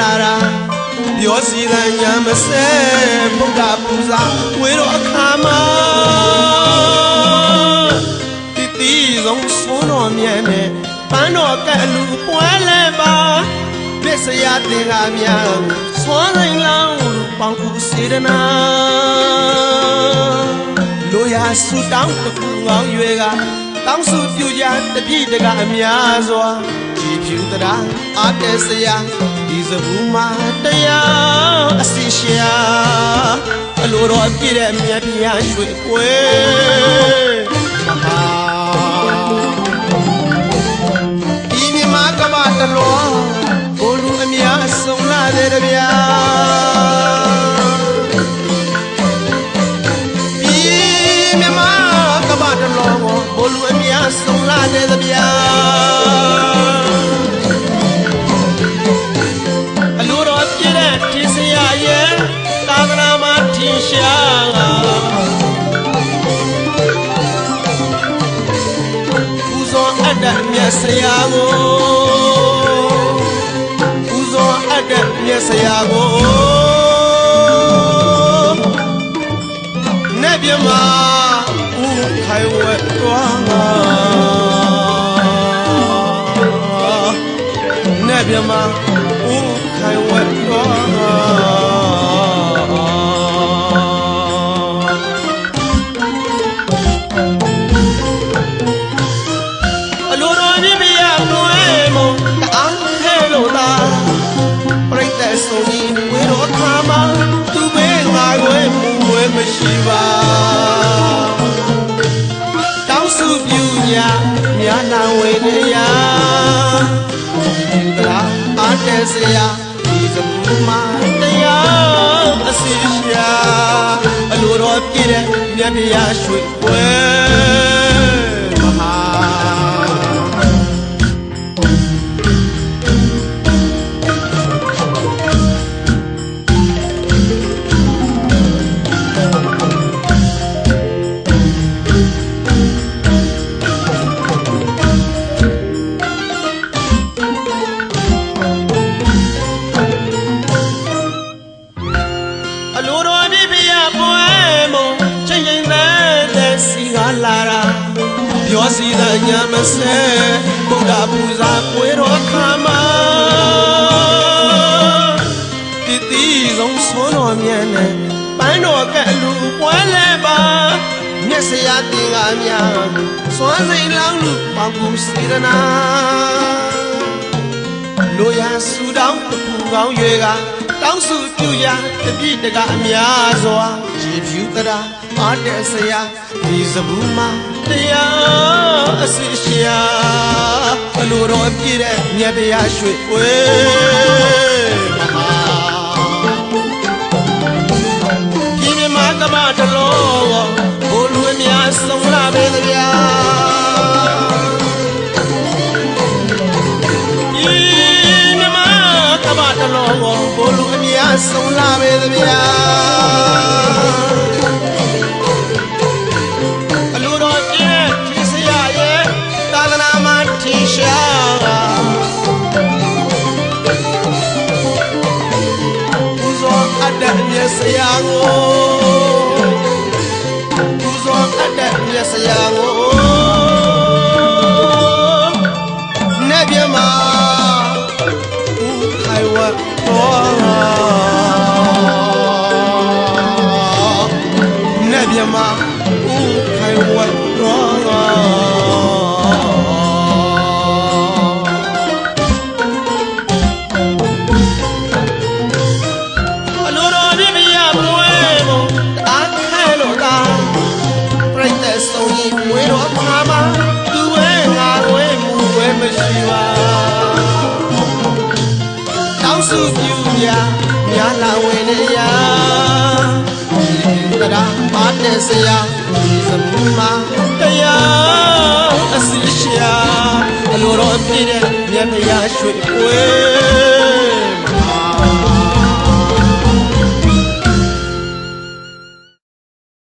လာတာပြောစီတဲ့ညာမစဲဗုဒ္ဓပူဇာဝေတော်အခါမှာတိတိဆုံးဆုံးတော်မြတ်နဲ့ပန်းတော်ကဲ့လူပွဲလဲပါပစ္စယတင်ကားများဆွမ်းနိုင်လောင်းလူပေါင်းခုစေတနာလိုရာဆူတောင်းတစ်ခုကောင်းရွယ်ကတောင်းစုပြူကြတပြည့်တကအများစွာကြည် ဖြူတရာအားတက်စရာဒီစဘူးမှာတရားအစီရှာအလိုတော်ပြည့်တဲ့မြတ်ပြားရွှေကွ တ္တမြတ်ဆရာကိုဦးဇော်အတ္တမြတ်ဆရာကိုနဲ့ပြမဦးခိုင်ဝဲသွားနဲ့ပြမ စမှုမှာတရားအစီရှာအလိုတော်ပြည့်တဲ့မြတ်ဗျာရွှေွယ် ညာမစဲဘုရားပူဇာပွဲတော်ခါမှာတိတိဆုံးဆုံးတော်မြတ်နဲ့ပန်းတော်ကဲ့လူပွဲလဲပါမျက်စရာတင်ကားများစွမ်းစိန်လောင်းလူပေါင်းကူစေရနာလိုရာဆူတောင်းတစ်ခုကောင်းရွယ်ကတောင်းစုပြူရာတပြည့်တကအများစွာကြည်ဖြူတရာ အားတဲ့ဆရာဒီစဘူးမှာတရားအစစ်ရှာအလိုတော်ပြည့်တဲ့မြတ်ဗျာရွှေဝဲမဟာဒီမြမကမတလောဘိုလ်လူအများဆုံးလာပဲဗျာဒီမြမကမတလုံးကိုဘိုလ်လူအများဆုံးလာပဲသဗျာ ထင်ရှားဦးဇောအတ္တမြတ်ဆရာကိုဦးဇောအတ္တမြတ်ဆရာ စုပြူမြာမြာလာဝဲနေရဒီတရာပါတဲ့ဆရာဒီစမှုမှာတရားအစီရှာအလိုတော်ပြည့်တဲ့မြတ်ဗျာရွှေပွဲ